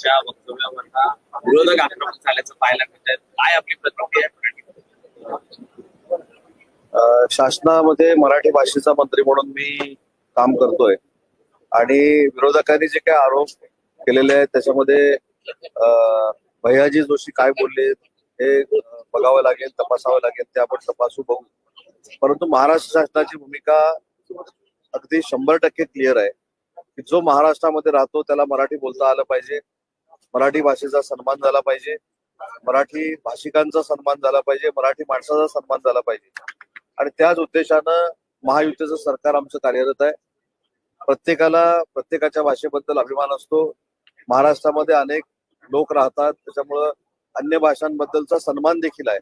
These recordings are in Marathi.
यांच्या वक्तव्यावरला विरोधक आक्रमक झाल्याचं पाहायला मिळत काय आपली प्रतिक्रिया शासनामध्ये मराठी भाषेचा मंत्री म्हणून मी काम करतोय. आणि विरोधकांनी जे काही आरोप केलेले आहेत त्याच्यामध्ये भैयाजी जोशी काय बोलले हे बघावं लागेल तपासावं लागेल ते आपण तपासू बघू. परंतु महाराष्ट्र शासनाची भूमिका अगदी शंभर टक्के क्लिअर आहे की जो महाराष्ट्रामध्ये राहतो त्याला मराठी बोलता आलं पाहिजे. मराठी भाषेचा सन्मान झाला पाहिजे. मराठी भाषिकांचा सन्मान झाला पाहिजे. मराठी माणसाचा सन्मान झाला पाहिजे. आणि त्याच उद्देशानं महायुतीचं सरकार आमचं कार्यरत आहे. प्रत्येकाला प्रत्येकाच्या भाषेबद्दल अभिमान असतो. महाराष्ट्रामध्ये अनेक लोक राहतात. त्याच्यामुळं अन्य भाषांबद्दलचा सन्मान देखील आहे.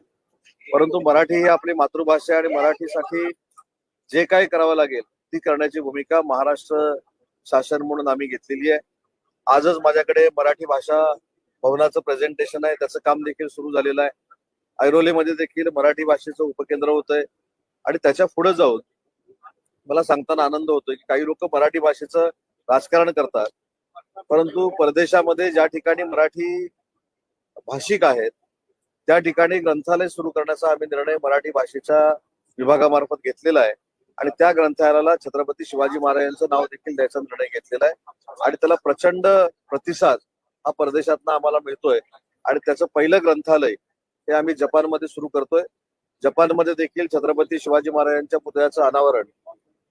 परंतु मराठी ही आपली मातृभाषा आणि मराठीसाठी जे काही करावं लागेल ती करण्याची भूमिका महाराष्ट्र शासन म्हणून आम्ही घेतलेली आहे. आजच माझ्याकडे मराठी भाषा भवनाचं प्रेझेंटेशन आहे. त्याचं काम देखील सुरू झालेलं आहे. ऐरोलीमध्ये देखील मराठी भाषेचं उपकेंद्र होत आहे आणि त्याच्या पुढे जाऊन मला सांगताना आनंद होतोय की काही लोक मराठी भाषेचं राजकारण करतात. परंतु परदेशामध्ये ज्या ठिकाणी मराठी भाषिक आहेत त्या ठिकाणी ग्रंथालय सुरू करण्याचा आम्ही निर्णय मराठी भाषेच्या विभागामार्फत घेतलेला आहे. आणि त्या ग्रंथालयाला छत्रपती शिवाजी महाराजांचं नाव देखील द्यायचा निर्णय घेतलेला आहे. आणि त्याला प्रचंड प्रतिसाद हा परदेशातनं आम्हाला मिळतोय. आणि त्याचं पहिलं ग्रंथालय हे आम्ही जपानमध्ये सुरू करतोय. जपानमध्ये देखील छत्रपती शिवाजी महाराजांच्या पुतळ्याचं अनावरण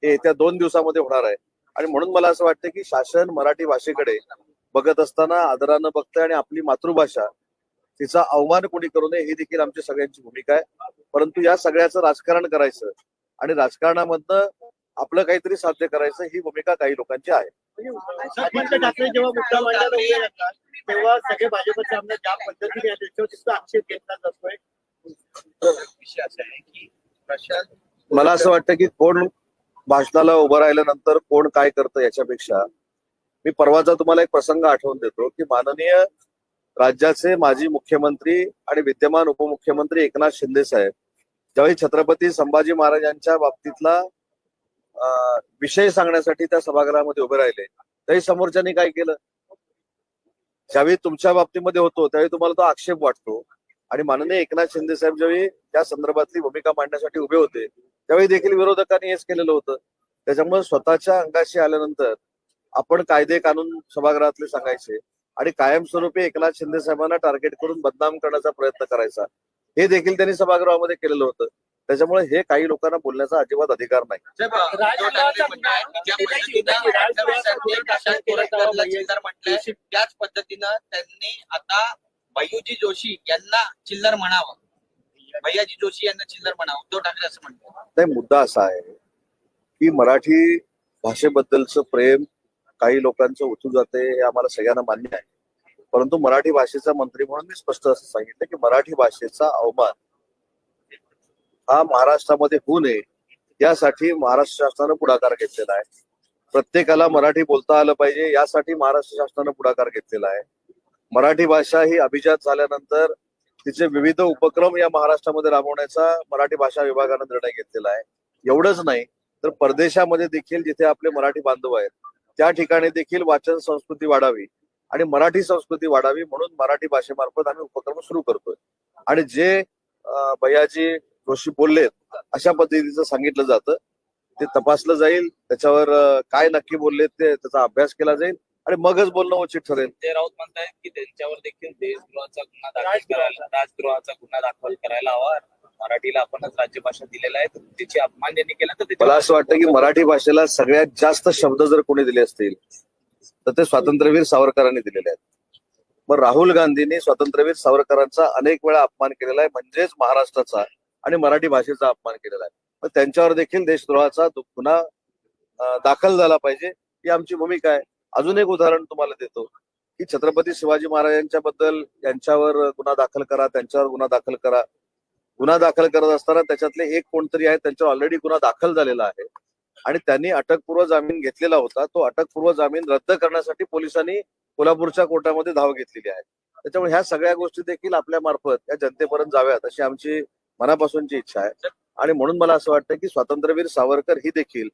हे येत्या दोन दिवसामध्ये होणार आहे. आणि म्हणून मला असं वाटतं की शासन मराठी भाषेकडे बघत असताना आदरानं बघतंय आणि आपली मातृभाषा तिचा अवमान कोणी करू नये ही देखील आमची सगळ्यांची भूमिका आहे. परंतु या सगळ्याचं राजकारण करायचं आणि राजकारणामधनं आपलं काहीतरी साध्य करायचं ही भूमिका काही लोकांची आहे. आदित्य ठाकरे जेव्हा मुद्दा मांडायला उभे राहतात तेव्हा सगळे भाजपचे आमदार ज्या पद्धतीने आहेत, त्याच्यावर तिथं आक्षेप घेतला जातोय विषय असा आहे की प्रशांत मला असं वाटतं की कोण भाषणाला उभं राहिल्यानंतर कोण काय करतं याच्यापेक्षा मी परवाचा तुम्हाला एक प्रसंग आठवून देतो की माननीय राज्याचे माजी मुख्यमंत्री आणि विद्यमान उपमुख्यमंत्री एकनाथ शिंदे साहेब ज्यावेळी छत्रपती संभाजी महाराजांच्या बाबतीतला विषय सांगण्यासाठी त्या सभागृहामध्ये उभे राहिले तरी समोरच्यांनी काय केलं? ज्यावेळी तुमच्या बाबतीमध्ये होतो त्यावेळी तुम्हाला तो आक्षेप वाटतो. आणि माननीय एकनाथ शिंदे साहेब ज्यावेळी त्या संदर्भातली भूमिका मांडण्यासाठी उभे होते त्यावेळी देखील विरोधकांनी हेच केलेलं होतं. त्याच्यामुळे स्वतःच्या अंगाशी आल्यानंतर आपण कायदे कानून सभागृहातले सांगायचे आणि कायमस्वरूपी एकनाथ शिंदे साहेबांना टार्गेट करून बदनाम करण्याचा प्रयत्न करायचा. हे देखील त्यांनी सभागृहामध्ये केलेलं होतं. त्याच्यामुळे हे काही लोकांना बोलण्याचा अजिबात अधिकार नाही. म्हटलंय त्याच पद्धतीनं त्यांनी आता भैयूजी जोशी यांना चिल्लर म्हणावं. भैयाजी जोशी यांना चिल्लर म्हणावं उद्धव ठाकरे असं म्हणतात. नाही मुद्दा असा आहे की मराठी भाषेबद्दलचं प्रेम काही लोकांचं उतू जाते हे आम्हाला सगळ्यांना मान्य आहे. परंतु मराठी भाषेचा मंत्री म्हणून मी स्पष्ट असं सांगितलं की मराठी भाषेचा अवमान हा महाराष्ट्रामध्ये होऊ नये. यासाठी महाराष्ट्र शासनानं पुढाकार घेतलेला आहे. प्रत्येकाला मराठी बोलता आलं पाहिजे यासाठी महाराष्ट्र शासनानं पुढाकार घेतलेला आहे. मराठी भाषा ही अभिजात झाल्यानंतर तिचे विविध उपक्रम या महाराष्ट्रामध्ये राबवण्याचा मराठी भाषा विभागानं निर्णय घेतलेला आहे. एवढंच नाही तर परदेशामध्ये देखील जिथे आपले मराठी बांधव आहेत त्या ठिकाणी देखील वाचन संस्कृती वाढावी. आणि मराठी संस्कृती वाढावी म्हणून मराठी भाषेमार्फत आम्ही उपक्रम सुरू करतोय. आणि जे भैयाजी जोशी बोललेत अशा पद्धतीचं सांगितलं जातं. ते तपासलं जाईल त्याच्यावर काय नक्की बोललेत ते त्याचा अभ्यास केला जाईल आणि मगच बोलणं उचित ठरेल. ते राऊत म्हणतायत की त्यांच्यावर देखील देशद्रोहाचा गुन्हा दाखल करायला राजद्रोहाचा गुन्हा दाखल करायला हवा. मराठीला आपणच राज्यभाषा दिलेला आहे त्याची अपमान ज्यांनी केला तर मला असं वाटतं की मराठी भाषेला सगळ्यात जास्त शब्द जर कोणी दिले असतील तर ते स्वातंत्र्यवीर सावरकरांनी दिलेले आहेत. मग राहुल गांधींनी स्वातंत्र्यवीर सावरकरांचा अनेक वेळा अपमान केलेला आहे म्हणजेच महाराष्ट्राचा आणि मराठी भाषेचा अपमान केलेला आहे. मग त्यांच्यावर देखील देशद्रोहाचा गुन्हा दाखल झाला पाहिजे ही आमची भूमिका आहे. अजून एक उदाहरण तुम्हाला देतो की छत्रपती शिवाजी महाराजांच्या बद्दल यांच्यावर गुन्हा दाखल करा त्यांच्यावर गुन्हा दाखल करा. गुन्हा दाखल करत असताना त्याच्यातले एक कोणतरी आहे त्यांच्यावर ऑलरेडी गुन्हा दाखल झालेला आहे. आणि त्यांनी अटकपूर्व जामीन घेतलेला होता. तो अटकपूर्व जामीन रद्द करण्यासाठी पोलिसांनी कोल्हापूरच्या कोर्टामध्ये धाव घेतलेली आहे. त्याच्यामुळे ह्या सगळ्या गोष्टी देखील आपल्या मार्फत या जनतेपर्यंत जाव्यात अशी आमची मनापासूनची इच्छा आहे. आणि म्हणून मला असं वाटतं की स्वातंत्र्यवीर सावरकर ही देखील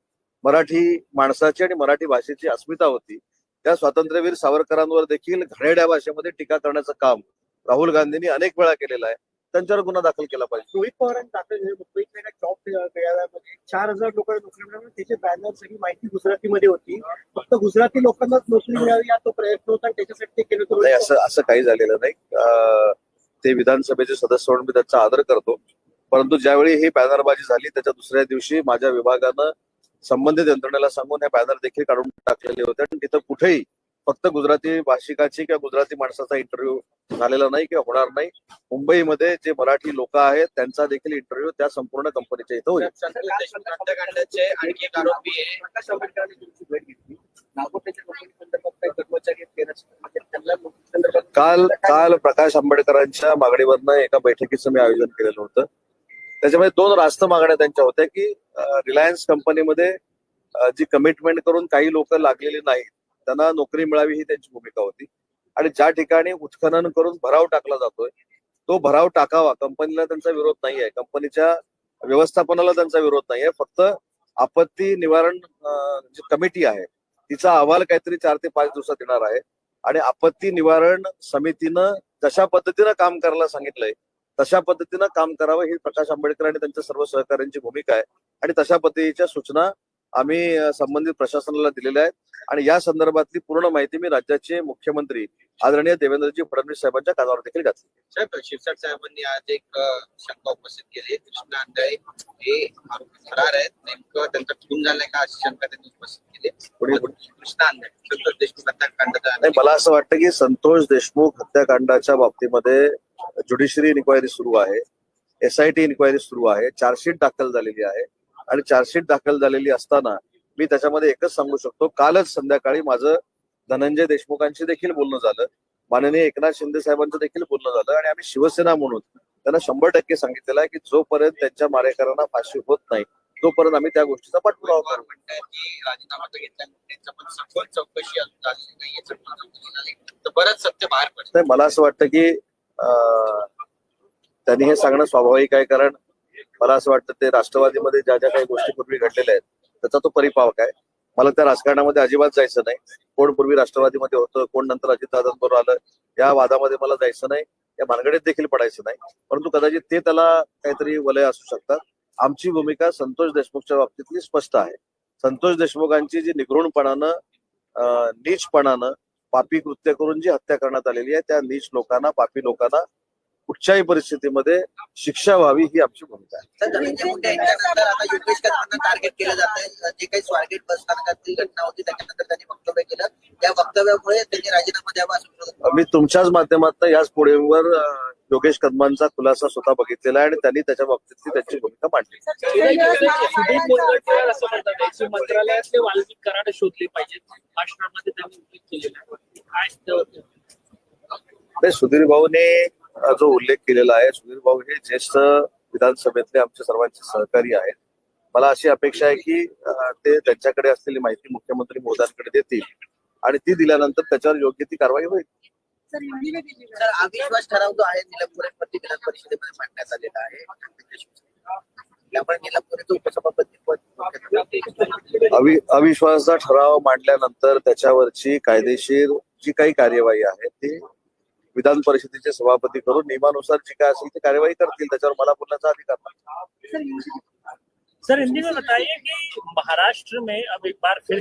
मराठी माणसाची आणि मराठी भाषेची अस्मिता होती. त्या स्वातंत्र्यवीर सावरकरांवर देखील घाणेरड्या भाषेमध्ये टीका करण्याचं काम राहुल गांधींनी अनेक वेळा केलेलं आहे. त्यांच्यावर गुन्हा दाखल केला पाहिजे. रोहित पवारांनी दाखल केलेल्या मुंबईतल्या एका जॉब मेळाव्यामध्ये चार हजार लोकांना नोकरी मिळाली त्याचे बॅनर सगळी माहिती गुजरातीमध्ये होती. फक्त गुजराती लोकांनाच नोकरी मिळावी हा तो प्रयत्न होता त्याच्यासाठी ते केलं होतं. असं असं काही झालेलं नाही. ते विधानसभेचे सदस्य म्हणून मी त्यांचा आदर करतो. परंतु ज्यावेळी ही बॅनरबाजी झाली त्याच्या दुसऱ्या दिवशी माझ्या विभागानं संबंधित यंत्रणेला सांगून हे बॅनर देखील काढून टाकलेले होते. आणि तिथं कुठेही फक्त गुजराती भाषिकाची किंवा गुजराती माणसाचा इंटरव्ह्यू झालेला नाही किंवा होणार नाही. मुंबईमध्ये जे मराठी लोक आहेत त्यांचा देखील इंटरव्ह्यू त्या संपूर्ण कंपनीच्या इथं होईल. आणखी एक आरोपी काल काल प्रकाश आंबेडकरांच्या मागणीवरनं एका बैठकीचं मी आयोजन केलेलं होतं. त्याच्यामध्ये दोन रास्त मागण्या त्यांच्या होत्या की रिलायन्स कंपनीमध्ये जी कमिटमेंट करून काही लोक लागलेली नाहीत त्यांना नोकरी मिळावी ही त्यांची भूमिका होती. आणि ज्या ठिकाणी उत्खनन करून भराव टाकला जातोय तो भराव टाकावा. कंपनीला त्यांचा विरोध नाही आहे कंपनीच्या व्यवस्थापनाला त्यांचा विरोध नाही आहे फक्त आपत्ती निवारण जी कमिटी आहे तिचा अहवाल काहीतरी चार ते पाच दिवसात येणार आहे. आणि आपत्ती निवारण समितीनं जशा पद्धतीनं काम करायला सांगितलंय तशा पद्धतीनं काम करावं ही प्रकाश आंबेडकर आणि त्यांच्या सर्व सहकाऱ्यांची भूमिका आहे. आणि तशा पद्धतीच्या सूचना आम्ही संबंधित प्रशासनाला दिलेल्या आहेत. आणि या संदर्भातली पूर्ण माहिती मी राज्याचे मुख्यमंत्री आदरणीय देवेंद्रजी फडणवीस साहेबांच्या कानावर देखील घातली. साहेब शिवसाट साहेबांनी आज एक शंका उपस्थित केली कृष्णा हे आरोपी फरार आहेत. नेमकं त्यांचा खून झालाय का अशी शंका त्यांनी उपस्थित केली कृष्णा संतोष देशमुख हत्याकांडाचा नाही मला असं वाटतं की संतोष देशमुख हत्याकांडाच्या बाबतीमध्ये ज्युडिशरी इन्क्वायरी सुरू आहे. एसआयटी इन्क्वायरी सुरू आहे. चार्जशीट दाखल झालेली आहे. आणि चार्जशीट दाखल झालेली असताना मी त्याच्यामध्ये एकच सांगू शकतो कालच संध्याकाळी माझं धनंजय देशमुखांशी देखील बोलणं झालं. माननीय एकनाथ शिंदे साहेबांचं देखील बोलणं झालं आणि आम्ही शिवसेना म्हणून त्यांना शंभर टक्के सांगितलेलं आहे की जोपर्यंत त्यांच्या मारेकरांना फाशी होत नाही तोपर्यंत आम्ही त्या गोष्टीचा पाठपुरावा करू. म्हणतात पण चौकशी सत्य नाही मला असं वाटतं की त्यांनी हे सांगणं स्वाभाविक आहे कारण मला असं वाटतं ते राष्ट्रवादीमध्ये ज्या ज्या काही गोष्टी पूर्वी घडलेल्या आहेत त्याचा तो परिपावक आहे मला त्या राजकारणामध्ये अजिबात जायचं नाही. कोण पूर्वी राष्ट्रवादीमध्ये होतं कोण नंतर अजितदादांबरोबर आलं या वादामध्ये मला जायचं नाही. या भानगडीत देखील पडायचं नाही. परंतु कदाचित ते त्याला काहीतरी वलय असू शकतात. आमची भूमिका संतोष देशमुखच्या बाबतीतली स्पष्ट आहे. संतोष देशमुखांची जी निगृणपणानं नीचपणानं पापी कृत्य करून जी हत्या करण्यात आलेली आहे त्या नीच लोकांना पापी लोकांना कुठच्याही परिस्थितीमध्ये शिक्षा व्हावी ही आमची भूमिका आहे तर धनंजय मुंडे यांच्यानंतर आता योगेश कदमांना टार्गेट केलं जात आहे जे काही स्वारगेट बस स्थानकातील घटना होती त्याच्यानंतर त्यांनी वक्तव्य केलं या वक्तव्यामुळे त्यांनी राजीनामा द्यावा असं विरोध केला. मी तुमच्याच माध्यमातून याच पुढेवर योगेश कदमांचा खुलासा स्वतः बघितलेला आहे आणि त्यांनी त्याच्या बाबतीतली त्यांची भूमिका मांडली मंत्रालयातले वाल्मिक कराड शोधले पाहिजेत भाषणामध्ये त्यांनी उल्लेख केलेला आहे काय त्यावर- नाही, सुधीर भाऊने जो उल्लेख केलेला आहे सुधीर भाऊ हे ज्येष्ठ विधानसभेतले आमचे सर्वांचे सहकारी आहेत. मला अशी अपेक्षा आहे की ते त्यांच्याकडे असलेली माहिती मुख्यमंत्री मोदयांकडे देतील आणि ती दिल्यानंतर त्याच्यावर योग्य ती कारवाई होईल. ठराव जो आहे परिषदेमध्ये मांडण्यात आलेला आहे. अविश्वासाचा ठराव मांडल्यानंतर त्याच्यावरची कायदेशीर जी काही कार्यवाही आहे ती विधान परिषदेचे सभापती करून नियमानुसार जी काय असेल ती कार्यवाही करतील त्याच्यावर मला बोलण्याचा अधिकार नाही. सर हिंदी में बताइए कि महाराष्ट्र में अब एक बार फिर